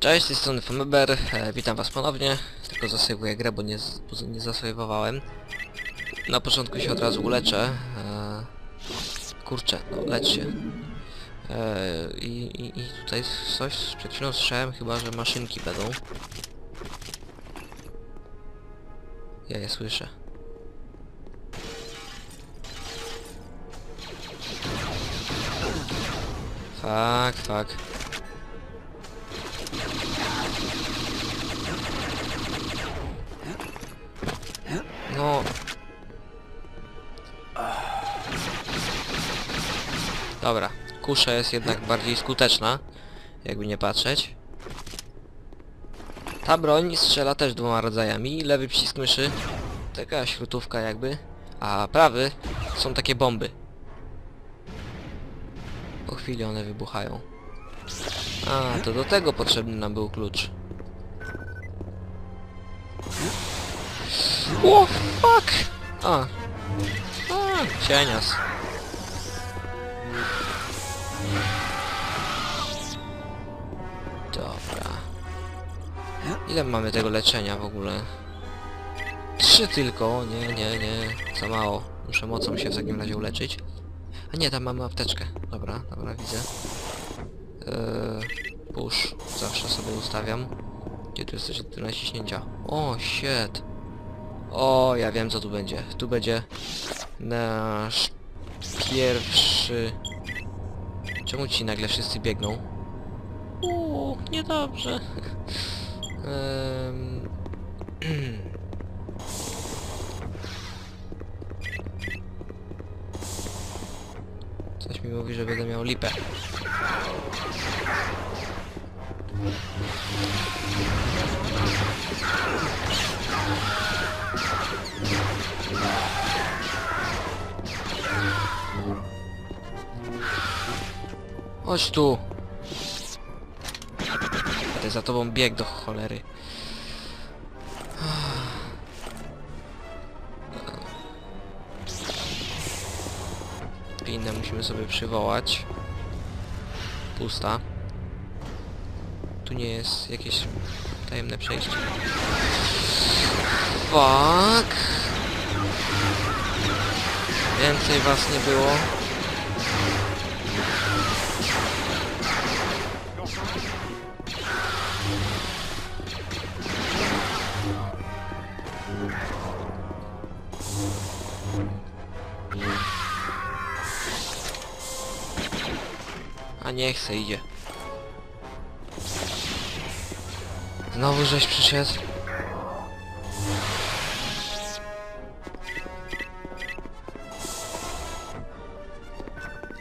Cześć, z tej strony Fameber, e, witam was ponownie, tylko zasejwuję grę, bo nie, nie zasejwowałem. Na początku się od razu uleczę. E, kurczę, no lecz się. E, i, i, tutaj coś przed chwilą chyba że maszynki będą. Ja je słyszę. Fak, fak. No. Dobra, kusza jest jednak bardziej skuteczna, jakby nie patrzeć. Ta broń strzela też dwoma rodzajami. Lewy przycisk myszy, taka śrutówka jakby, a prawy są takie bomby. Po chwili one wybuchają. A, to do tego potrzebny nam był klucz. O, fuck! A. A, cienias. Dobra. Ile mamy tego leczenia w ogóle? Trzy tylko. Nie, nie, nie. Za mało. Muszę mocą się w takim razie uleczyć. A nie, tam mamy apteczkę. Dobra, dobra, widzę. Eee, push. Zawsze sobie ustawiam. Gdzie tu jesteś od naciśnięcia? O, shit. O, ja wiem co tu będzie. Tu będzie nasz pierwszy... Czemu ci nagle wszyscy biegną? Uuu, niedobrze. Em, Coś mi mówi, że będę miał lipę. Chodź tu. Ty za tobą bieg do cholery. Pinnę musimy sobie przywołać. Pusta. Tu nie jest jakieś tajemne przejście. Fuck. Więcej was nie było. A nie chce, idzie. Znowu żeś przyszedł.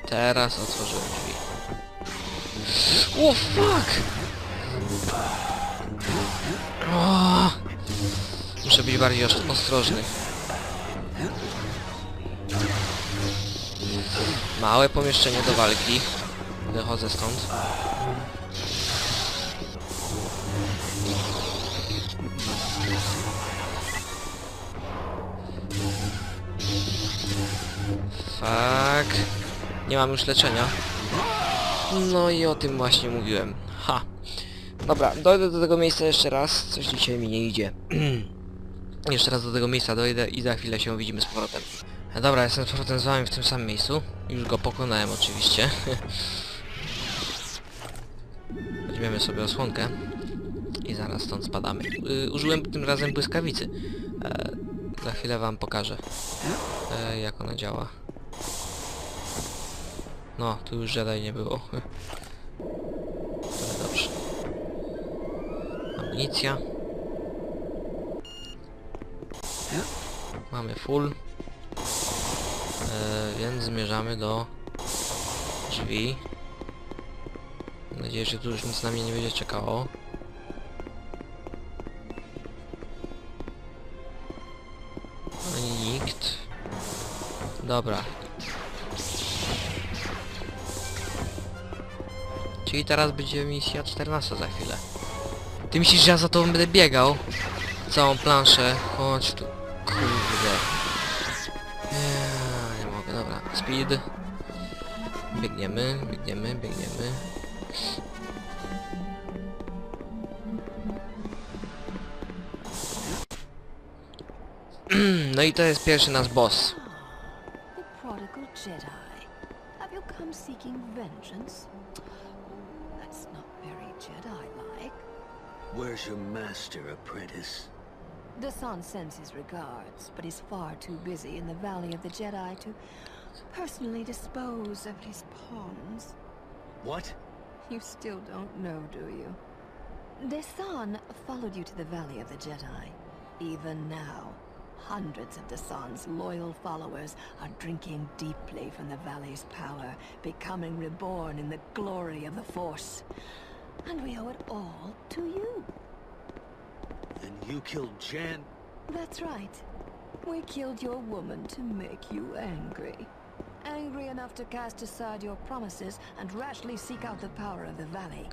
Teraz otworzyłem drzwi. O fuck! O! Muszę być bardziej os- ostrożny. Małe pomieszczenie do walki. Wychodzę stąd. Fuck. Nie mam już leczenia. No i o tym właśnie mówiłem. Ha. Dobra, dojdę do tego miejsca jeszcze raz. Coś dzisiaj mi nie idzie. jeszcze raz do tego miejsca dojdę i za chwilę się widzimy z powrotem. Dobra, jestem z powrotem z wami w tym samym miejscu. Już go pokonałem oczywiście. Weźmiemy sobie osłonkę i zaraz stąd spadamy. Y, użyłem tym razem błyskawicy. E, za chwilę wam pokażę, e, jak ona działa. No, tu już Jedi nie było. Ale dobrze. Amunicja. Mamy full. E, więc zmierzamy do drzwi. Nadzieję, że tu już nic na mnie nie będzie czekało. Ani nikt. Dobra. Czyli teraz będzie misja 14 za chwilę. Ty myślisz, że ja za tobą będę biegał? Całą planszę. Chodź tu. Kurde. Nie mogę, dobra. Speed. Biegniemy, biegniemy, biegniemy. Yes. no i to jest pierwszy nasz boss. Where's your master, apprentice? The Sun sends his regards, but is far too busy in the Valley of the Jedi to personally dispose of his pawns. What? You still don't know, do you? Desan followed you to the Valley of the Jedi. Even now, hundreds of Desan's loyal followers are drinking deeply from the Valley's power, becoming reborn in the glory of the Force. And we owe it all to you. Then you killed Jan? That's right. We killed your woman to make you angry. Angry enough to cast aside your promises and rashly seek out the power of the Valley.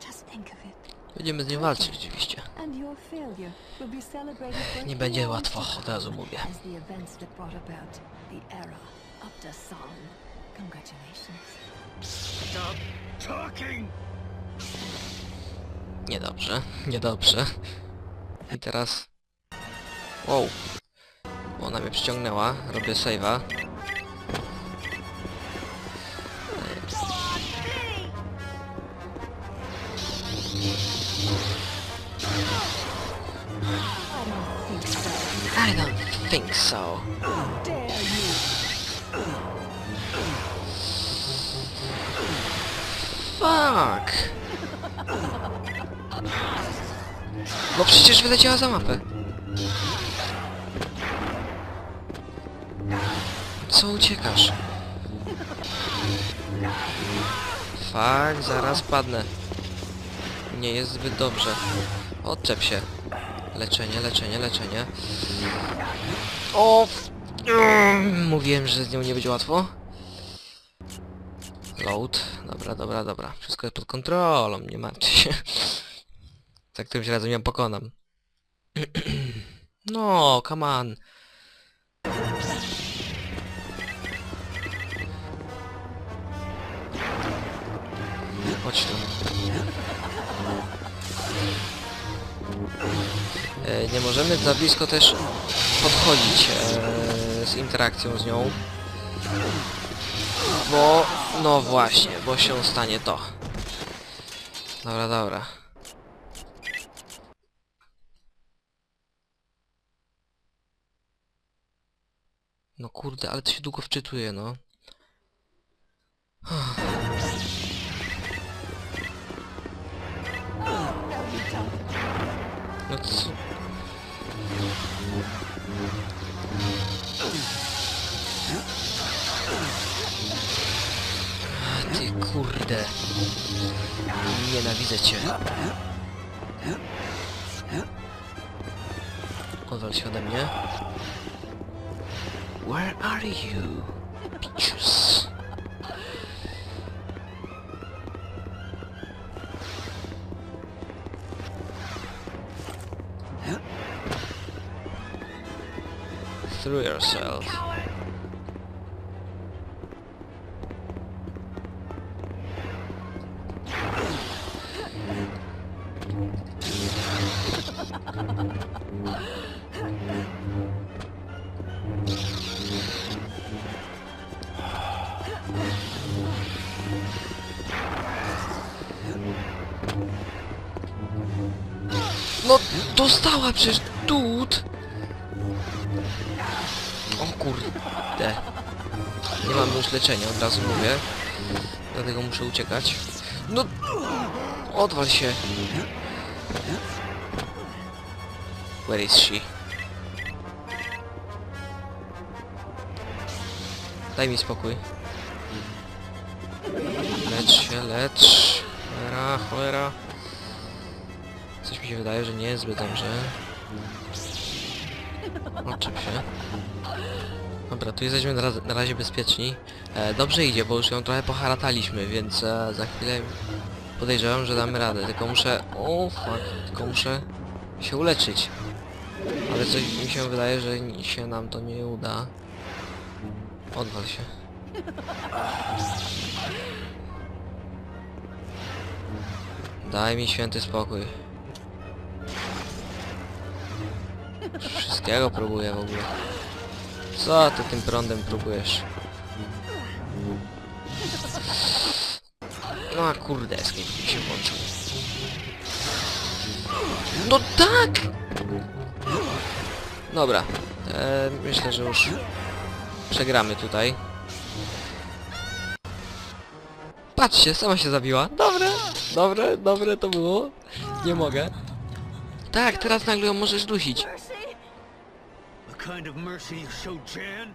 Just think of it. Będziemy z nim walczyć oczywiście. And your failure will be celebrated for Nie będzie all łatwo, time od razu mówię. As the events that brought about the era of Dasan. Congratulations. Stop talking! Niedobrze, niedobrze. I teraz... Wow. Ona mnie przyciągnęła, robię save'a. Think so. Fuck! No przecież wyleciała za mapę. Co uciekasz? Fuck, zaraz padnę. Nie jest zbyt dobrze. Odczep się. Leczenie, leczenie, leczenie. O! Mm, Mówiłem, że z nią nie będzie łatwo. Load. Dobra, dobra, dobra. Wszystko jest pod kontrolą, nie martwcie się. Za którymś razem ją pokonam. no, come on. Chodź tu. E, nie możemy za blisko też podchodzić e, z interakcją z nią. Bo, no właśnie, bo się stanie to. Dobra, dobra. No kurde, ale to się długo wczytuje, no. No co? Ty kurde. Nienawidzę cię. Odwal się ode mnie. Where are you? Bitches. Through yourself. No, dostała przecież mam już leczenia, od razu mówię. Dlatego muszę uciekać. No! Odwal się. Where is she? Daj mi spokój. Lecz się, lecz. Cholera, cholera. Coś mi się wydaje, że nie jest zbyt dobrze. Oczep się. Dobra, tu jesteśmy na, na razie bezpieczni. E, dobrze idzie, bo już ją trochę poharataliśmy, więc e, za chwilę podejrzewam, że damy radę. Tylko muszę... O, fuck. Tylko muszę się uleczyć. Ale coś mi się wydaje, że się nam to nie uda. Odwal się. Daj mi święty spokój. Wszystkiego próbuję w ogóle. Co ty tym prądem próbujesz? No a kurde, escape mi się włączył. No tak! Dobra. E, myślę, że już przegramy tutaj. Patrzcie, sama się zabiła. Dobre, dobre, dobre to było. Nie mogę. Tak, teraz nagle ją możesz dusić. Kind of mercy you showed Jan?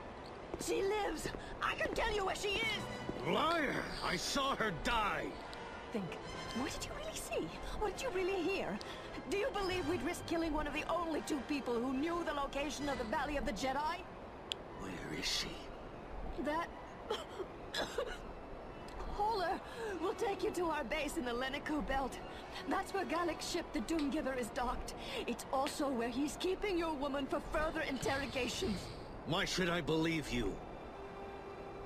She lives! I can tell you where she is! Liar! I saw her die! Think, what did you really see? What did you really hear? Do you believe we'd risk killing one of the only two people who knew the location of the Valley of the Jedi? Where is she? That... Holler will take you to our base in the Lenico Belt. That's where Galec's ship, the Doomgiver, is docked. It's also where he's keeping your woman for further interrogations. Why should I believe you?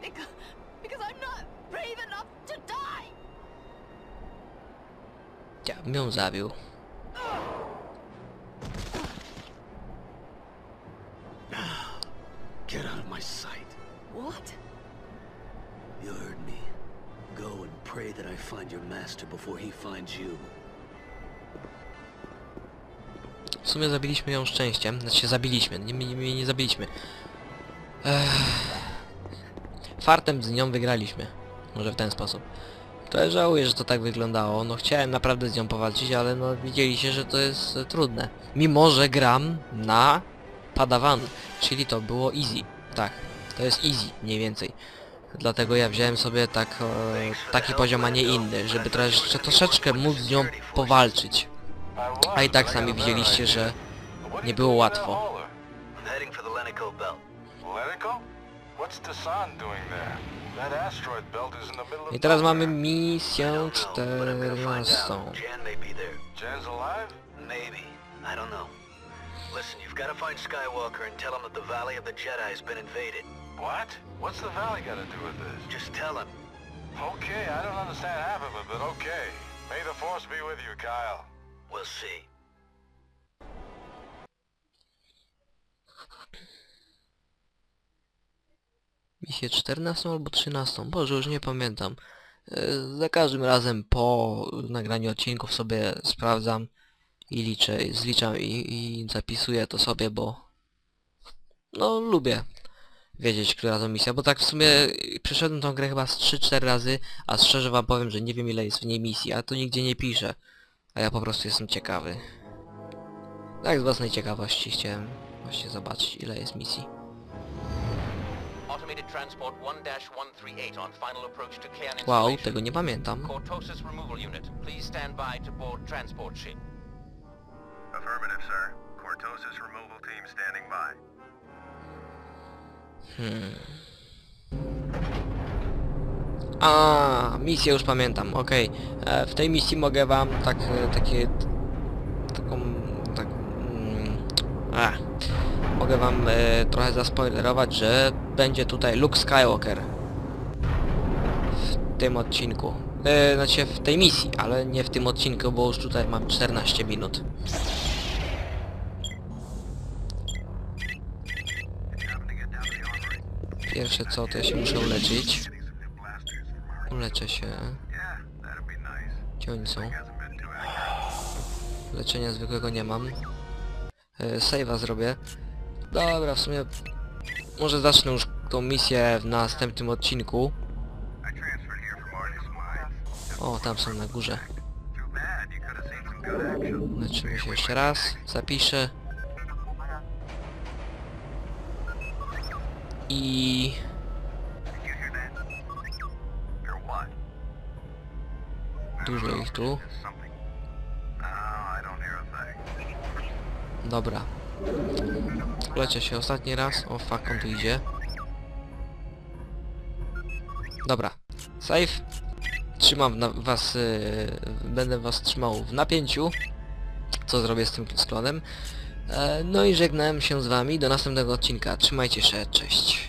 Because... because I'm not brave enough to die! Ja bym ją zabił. Get out of my sight. What? You heard me. Go and pray that I find your master before he finds you. W sumie zabiliśmy ją szczęściem. Znaczy zabiliśmy, nie, nie, nie, nie zabiliśmy. Ech. Fartem z nią wygraliśmy. Może w ten sposób. To żałuję, że to tak wyglądało. No chciałem naprawdę z nią powalczyć, ale no widzieliście, że to jest e, trudne. Mimo, że gram na Padawan, czyli to było easy. Tak, to jest easy, mniej więcej. Dlatego ja wziąłem sobie tak, e, taki poziom, a nie inny, żeby troszeczkę, troszeczkę móc z nią powalczyć. A i tak sami widzieliście, że nie było łatwo. I teraz mamy misję No, but I'm gonna find 14. out. Jan may be there. Jan's alive? Maybe. I don't know. Listen, you've got to find Skywalker and tell him that the Valley of the Jedi has been invaded. What? What's the valley got to do with this? Just tell him. Okay, I don't understand half of it, but okay. May the force be with you, Kyle. We'll see. Misję 14 albo 13, Boże, już nie pamiętam. E, Za każdym razem po nagraniu odcinków sobie sprawdzam i liczę, zliczam i, i zapisuję to sobie, bo no lubię wiedzieć, która to misja, bo tak w sumie przeszedłem tą grę chyba z 3-4 razy, a szczerze wam powiem, że nie wiem ile jest w niej misji, a to nigdzie nie pisze. A ja po prostu jestem ciekawy. Tak z własnej ciekawości chciałem właśnie zobaczyć ile jest misji. Automated Transport 1-138 on final approach to Cairn Wow, tego nie pamiętam. Affirmative, sir. Cortosis removal team standing by. A, misję już pamiętam, okej. E, W tej misji mogę wam tak, e, takie... taką... tak... Mm, a, mogę wam e, trochę zaspoilerować, że będzie tutaj Luke Skywalker. W tym odcinku. E, znaczy w tej misji, ale nie w tym odcinku, bo już tutaj mam 14 minut. Pierwsze co, to ja się muszę uleczyć. Uleczę się. Gdzie oni są? Leczenia zwykłego nie mam. E, Save'a zrobię. Dobra, w sumie... Może zacznę już tą misję w następnym odcinku. O, tam są na górze. Leczymy się jeszcze raz. Zapiszę. I... Dużo ich tu. Dobra. Lecie się ostatni raz. O fuck, on tu idzie. Dobra. Save. Trzymam was... Yy, będę was trzymał w napięciu. Co zrobię z tym sklonem. E, no i żegnałem się z wami. Do następnego odcinka. Trzymajcie się. Cześć.